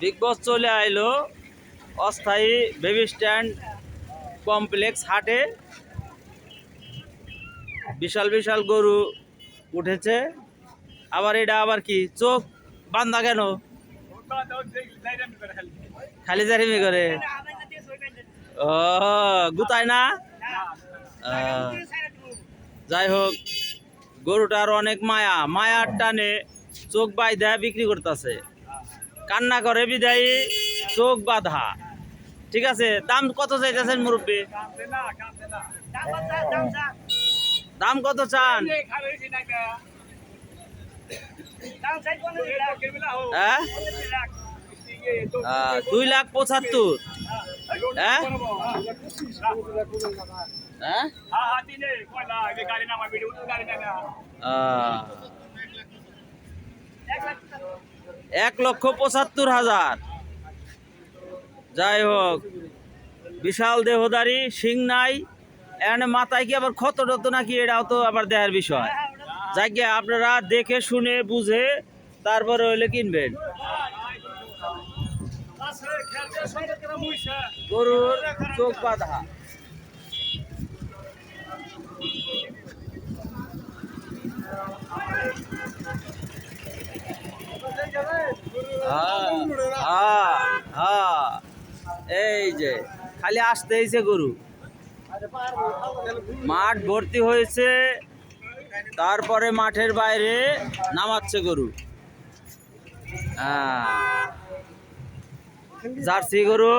Big বস চলে আইলো। অস্থায়ী বেবি স্ট্যান্ড কমপ্লেক্স হাটে। বিশাল বিশাল গরু উঠেছে। আবার এটা আবার কি? চোখ বান্ধা কেন? খালি জারিমি করে। ও গুতায় না? যাই হোক। গরুটার অনেক মায়া। মায়ার টানে চোখ বাইধা বিক্রি করতেছে। কান্না করে বিদায়ী, চোখ বাঁধা। ঠিক আছে, দাম কত চাইতেছেন মুরব্বী? দাম কত চান? হ্যাঁ? দুই লাখ পঁচাত্তর। হ্যাঁ? এক লক্ষ পঁচাত্তর হাজার। যাই হোক, বিশাল দেহদারি, শিং নাই এখানে মাথায় কি আবার ক্ষত টত নাকি? এটাও তো আবার দেখার বিষয়। যাকে আপনারা দেখে, শুনে, বুঝে, তারপরে হইলে কিনবেন। গরুর চোখ বাঁধা হ্যাঁ, হ্যাঁ, হ্যাঁ। এই যে, খালি আসতে আসতেইছে গরু। মাঠ ভর্তি হয়েছে, তারপরে মাঠের বাইরে নামাচ্ছে গরু। হ্যাঁ। জার্সি গরু,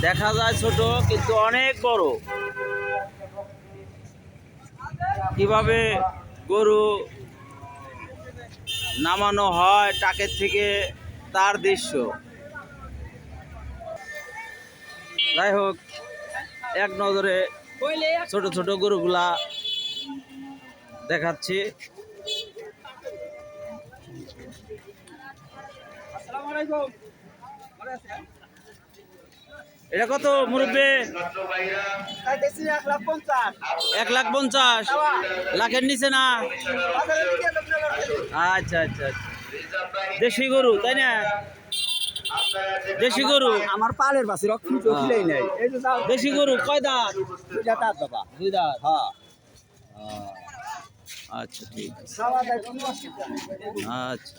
দেখা যায় ছোট, কিন্তু অনেক বড়। কীভাবে গরু নামানো হয় টাকের থেকে তার দৃশ্য। যাই হোক এক নজরে ছোট ছোট গরুগুলা দেখাচ্ছি। এটা কত মুরব্বী? এক লাখ পঞ্চাশ। লাখের নিচে না? আচ্ছা আচ্ছা আচ্ছা। দেশি গরু তাই না? দেশি গরু? আমার পালের বাসে রক্ত খিলেই নাই। এই দেশি গরু কয় দাঁত? দুইটা তার বাবা। দুই দাঁত? হ্যাঁ। আচ্ছা ঠিক নেই। আচ্ছা।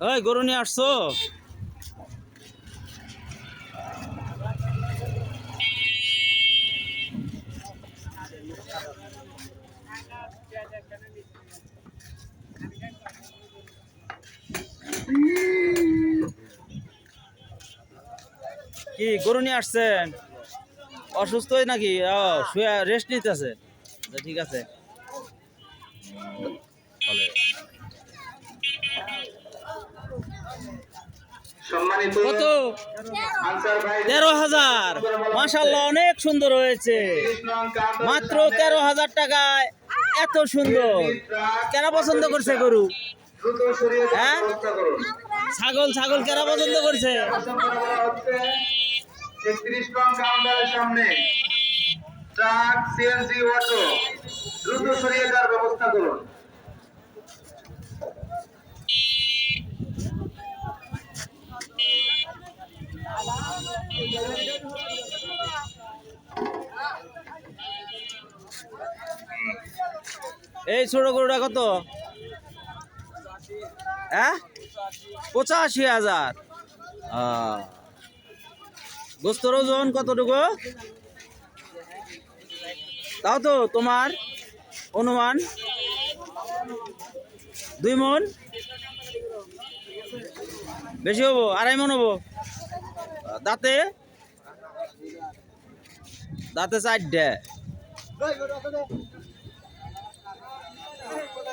ওই গরু নিয়ে আসছো? কি গরু নিয়ে আসছেন? অসুস্থ নাকি? শুয়ে রেস্ট নিতেছে। আচ্ছা, ঠিক আছে। কত? তেরো হাজার। মাসাল্লাহ অনেক সুন্দর হয়েছে। মাত্র তেরো হাজার টাকায় এত সুন্দর। কেন পছন্দ করছে গরু? হ্যাঁ? ছাগল ছাগল কেন পছন্দ করছে? সামনে ট্রাক সিএনজি অটো দ্রুত সরিয়ে যাওয়ার ব্যবস্থা করুন। এই ছোট গরুটা কত? হ্যাঁ? পঁচাশি হাজার। গোস্তর ওজন কতটুকু? তাও তো তোমার অনুমান। দুই মন? বেশি হব? আড়াই মন হব? দাঁতে? দাঁতে চারটে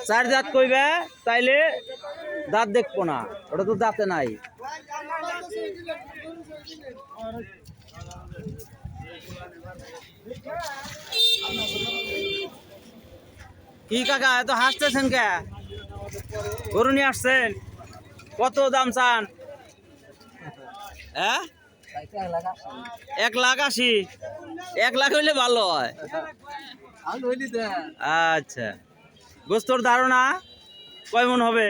চার দাঁত কইবে, তাইলে দাঁত দেখব না। ওটা তো দাঁতে নাই। কি কাকা, এত হাসতেছেন কে? গরু নিয়ে আসছেন? কত দাম চান? হ্যাঁ? এক লাখ আশি। এক লাখ হইলে ভালো হয়। আচ্ছা। গোস্তর ধারণা কয় মন হবে?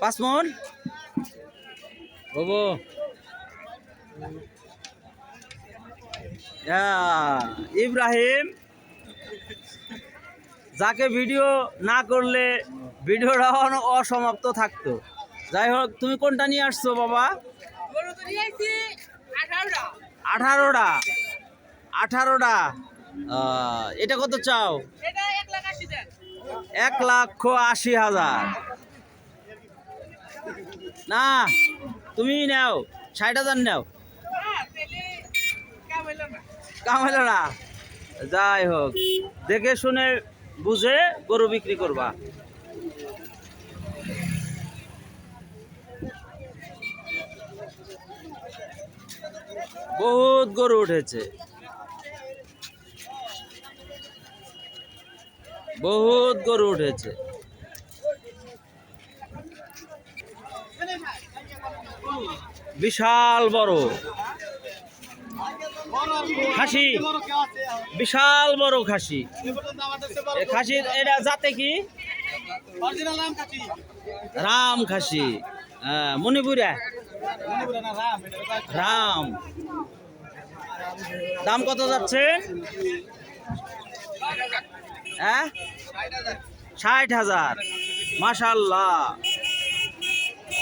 পাঁচ মন? হব। হ্যাঁ, ইব্রাহিম যাকে ভিডিও না করলে ভিডিওটা অন- অসমাপ্ত থাকতো। যাই হোক তুমি কোনটা নিয়ে আসছো বাবা? আঠারোটা। আঠারোটা? এটা কত চাও? এক লক্ষ আশি হাজার। না তুমি নাও ষাট হাজার নাও। কাম হলো না? যাই হোক দেখে শুনে বুঝে গরু বিক্রি করবা। বহুত গরু উঠেছে। বহুত গরু উঠেছে। বিশাল বড়। খাসি। বিশাল বড় খাসি। খাসির এটা জাতে কি? রাম খাসি। হ্যাঁ মণিপুরা? রাম দাম কত যাচ্ছে? হ্যাঁ? ষাট হাজার। মাশাল্লাহ।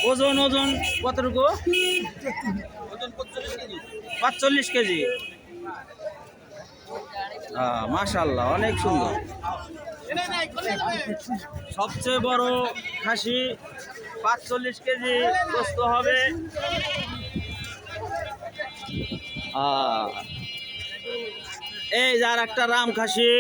ওজন ওজন কতটুকু? পাঁচচল্লিশ কেজি। মাশাল্লাহ অনেক সুন্দর। সবচেয়ে বড় খাসি পাঁচচল্লিশ কেজি গোস্ত হবে। এই যার একটা রাম খাসি।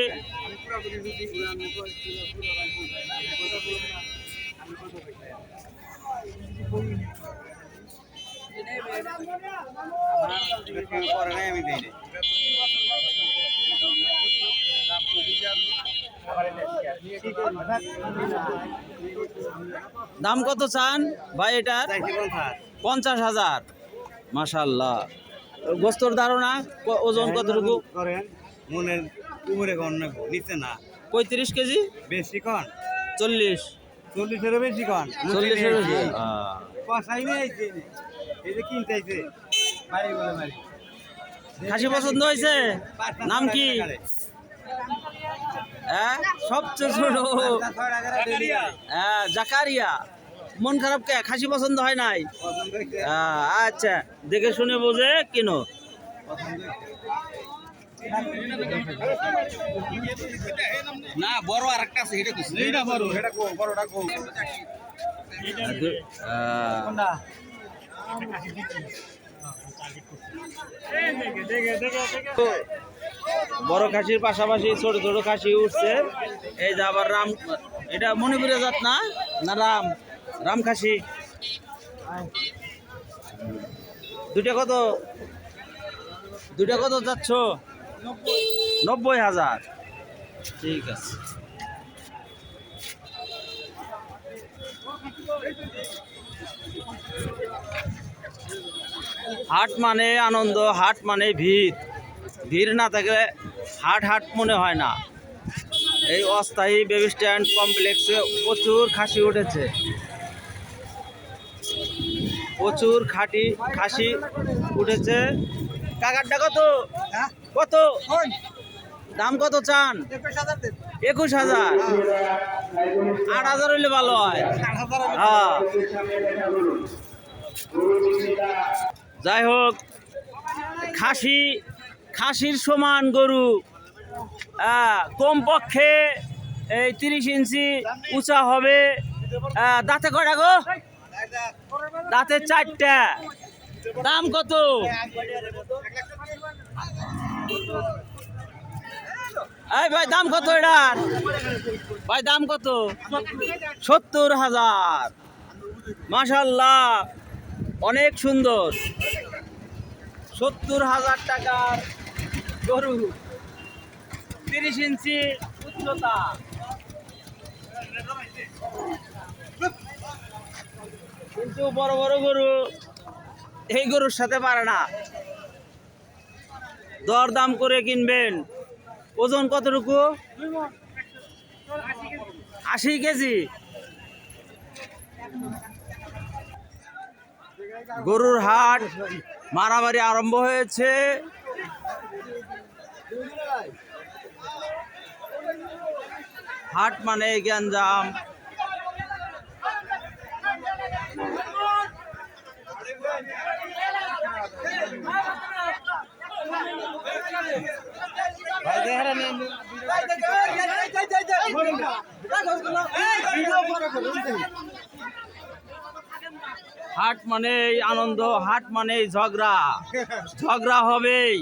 দাম কত চান? ভাই এটার? পঞ্চাশ। হাজার। মাশাল্লাহ। গোস্তর ধারণা? ওজন কতটুকু? করেন মনের উপরে নিচে না। পঁয়ত্রিশ কেজি? বেশি কন? চল্লিশ। চল্লিশেরও বেশি কন? চল্লিশের বেশি? আহ, নেই এই যে এই যে কিনতে আইছে। বাড়ি বাড়ি। খাসি পছন্দ হয়েছে? নাম কি? হ্যাঁ? সবচেয়ে ছোট। হ্যাঁ জাকারিয়া। মন খারাপ কে? খাসি পছন্দ হয় নাই? আচ্ছা দেখে শুনে বোঝে কিনো। না বড় আরেকটা আছে এটা কিছু এইটা বড় এটা কো বড়টা কো আহ, না বড় খাসির পাশাপাশি ছোট ছোট খাসি উঠছে। এই যে আবার রাম, এটা মণিপুরের জাত না? না রাম? রাম খাসি? দুটা কত? দুটা কত যাচ্ছ? নব্বই হাজার। ঠিক আছে। হাট মানে আনন্দ হাট মানে ভিড়। ভিড় না থাকলে হাট হাট মনে হয় না। এই অস্থায়ী বেবি স্ট্যান্ড কমপ্লেক্সে প্রচুর খাসি উঠেছে। প্রচুর খাটি খাসি উঠেছে। কাকারটা কত? কত? দাম কত চান? একুশ হাজার আট হাজার হইলে ভালো হয়। হ্যাঁ। যাই হোক, খাসি, খাসির সমান গরু কমপক্ষে এই তিরিশ ইঞ্চি উঁচা হবে। দাঁতে কয়টা গো? দাঁতে চারটা। দাম কত? এই ভাই, দাম কত এটার ভাই, দাম কত? সত্তর হাজার। মাশাল্লাহ অনেক সুন্দর। সত্তর হাজার টাকার গরু। তিরিশ ইঞ্চি উচ্চতা। কিন্তু বড় বড় গরু এই গরুর সাথে পারে না। দর দাম করে কিনবেন। ওজন কতটুকু? আশি কেজি। গরুর হাট মারামারি আরম্ভ হয়েছে হাট মানে গ্যাঞ্জাম হাট মানে আনন্দ হাট মানে ঝগড়া। ঝগড়া হবেই।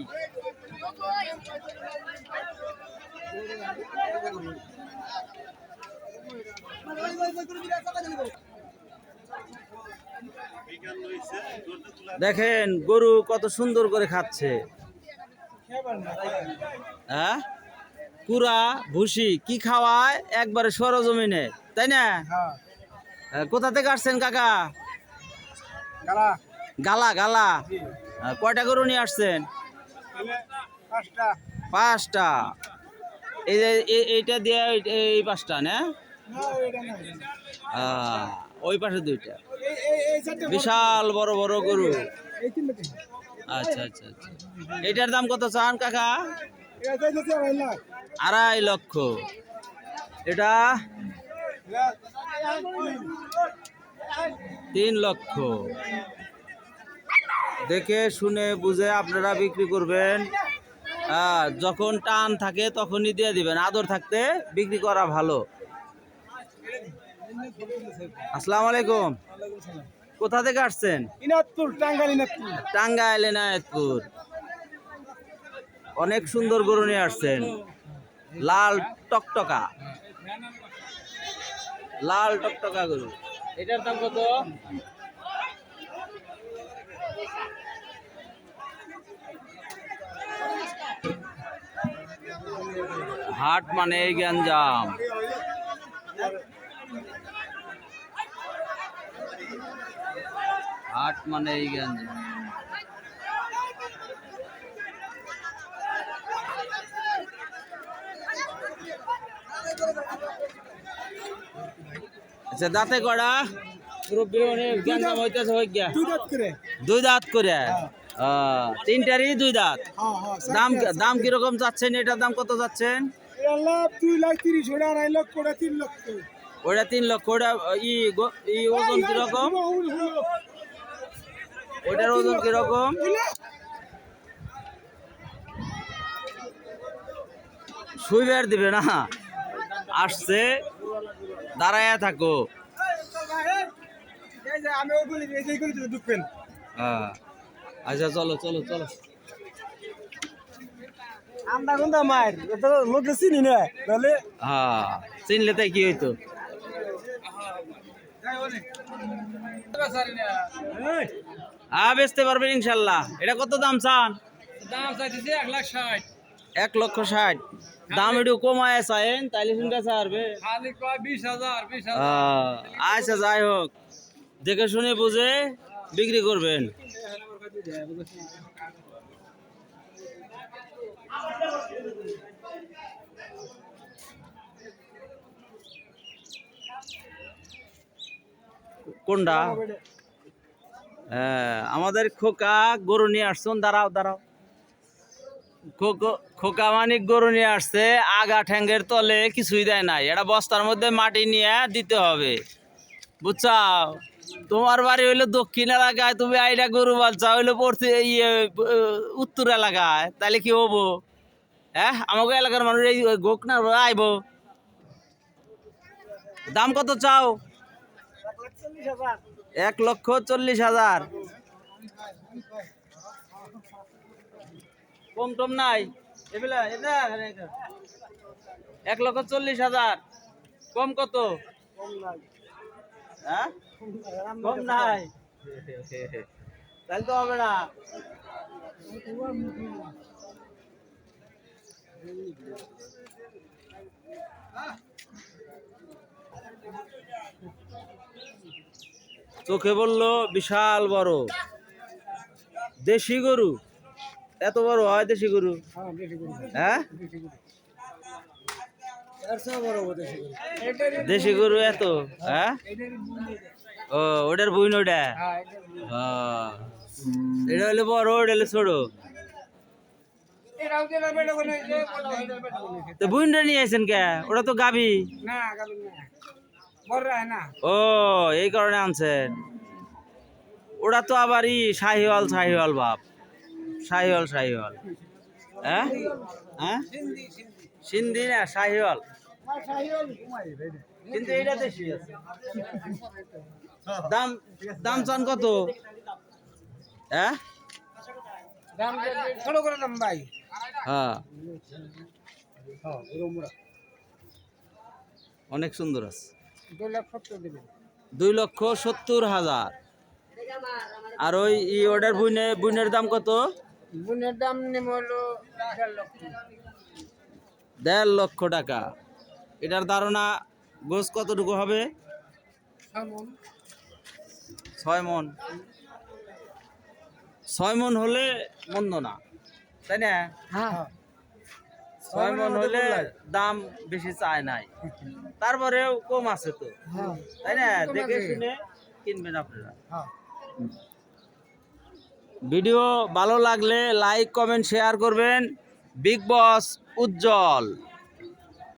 দেখেন গরু কত সুন্দর করে খাচ্ছে। হ্যাঁ? কুড়া ভুসি কি খাওয়ায়? একবারে সরজমিনে তাই না? কোথা থেকে আসছেন কাকা? গালা। গালা কয়টা গরু নিয়ে আসছেন? পাঁচটা। এই যে এইটা দিয়ে এই- পাঁচটা না? ওই পাশে দুইটা। বিশাল বড় বড় গরু। আচ্ছা আচ্ছা আচ্ছা। এটার দাম কত চান কাকা? আড়াই লক্ষ। এটা তিন লক্ষ। দেখে শুনে বুঝে আপনারা বিক্রি করবেন। হ্যাঁ, যখন টান থাকে তখনই দিয়ে দিবেন। আদর থাকতে বিক্রি করা ভালো। আসসালামু আলাইকুম। কোথা থেকে আসছেন? টাঙ্গাইল এনায়তপুর অনেক সুন্দর গরু নিয়ে আসছেন। লাল টকটকা। লাল টকটকা গরু। এটার দাম কত হাট মানে এই গ্যাঞ্জাম হাট মানে এই গ্যাঞ্জাম আচ্ছা দাঁতে কড়া গিয়া। দুই দাঁত করে। দুই দাঁত করে? আহ, তিনটারই দুই দাঁত? হ্যাঁ হ্যাঁ দাম দাম কীরকম যাচ্ছেন এটার দাম কত যাচ্ছেন দুই লাখ তিরিশ ওটা আড়াই লক্ষ ওটা তিন লক্ষ। ওটা তিন লক্ষ ওটা ই ই ওজন কীরকম? ওটার ওজন কীরকম? সুইবার দিবে না? আসছে। দাঁড়ায়া থাকো। হ্যাঁ। আচ্ছা চলো চলো চলো। আমরা কোনটা মায়ের? তো লোক চিনি না তাহলে? হ্যাঁ চিনলে তাই কি হইতো? হ্যাঁ বেচতে পারবেন ইনশাল্লাহ। এটা কত দাম চান? দাম চাইতেছে এক লাখ ষাট। এক লক্ষ ষাট। দাম একটু কমায় চাইন তাইলে শুনতে আহ, আচ্ছা যাই হোক। দেখে শুনে বুঝে বিক্রি করবেন। কোনটা? হ্যাঁ আমাদের খোকা গরু নিয়ে আসছেন। দাঁড়াও দাঁড়াও। খোকো- মানিক গরু নিয়ে আসছে, আগা ঠ্যাঙ্গের তলে কিছুই দেয় নাই। এটা বস্তার মধ্যে মাটি নিয়ে দিতে হবে। বুঝছাও? তোমার বাড়ি হইল দক্ষিণ এলাকায়, তুমি আইডা গরু বালছা হইল পড়তে ইয়ে উত্তর এলাকায়। তাহলে কি হব? হ্যাঁ? আমাকে এলাকার মানুষ এই গোক না আইব। দাম কত চাও? এক লক্ষ চল্লিশ হাজার। কম টম নাই। এক লক্ষ চল্লিশ হাজার। কম কত? হ্যাঁ? কম নাই। তাহলে তো হবে না। চোখে বলল, বিশাল বড়। দেশি গরু। এত বড় হয় দেশি গরু? হ্যাঁ দেশি গরু। এত হ্যাঁ? ও ওটার বুইন ওটা? হ্যাঁ। এটা হলে বড় ওটা হলে ছোট। তো বুইনটা নিয়ে আসেন কে? ওটা তো গাবি ও এই কারণে আনছেন। ওটা তো আবার ই শাহিওয়াল শাহিওয়াল বাপ। শাহিওয়াল শাহিওয়াল হ্যাঁ? হ্যাঁ? সিন্ধি না শাহিওয়াল কিন্তু এইটা দেশি আছে। দাম দাম চান কত? হ্যাঁ? ছোট করে দাম ভাই। হ্যাঁ। অনেক সুন্দর আছে। দুই লক্ষ সত্তর হাজার। আর ওই ই অর্ডার বুইনে বুইনের দাম কত? বুনের দাম নেব হলো দেড় লক্ষ। দেড় লক্ষ টাকা। এটার ধারণা গোস কতটুকু হবে? ছয় মন। ছয় মন। হলে মন্দ না তাই না? হ্যাঁ। ছয় মন হলে দাম বেশি চায় নাই। তারপরেও কম আছে তো। হ্যাঁ। তাই না? দেখে শুনে কিনবেন আপনারা। হ্যাঁ। ভিডিও ভালো লাগলে লাইক কমেন্ট শেয়ার করবেন। Big boss Ujjwal.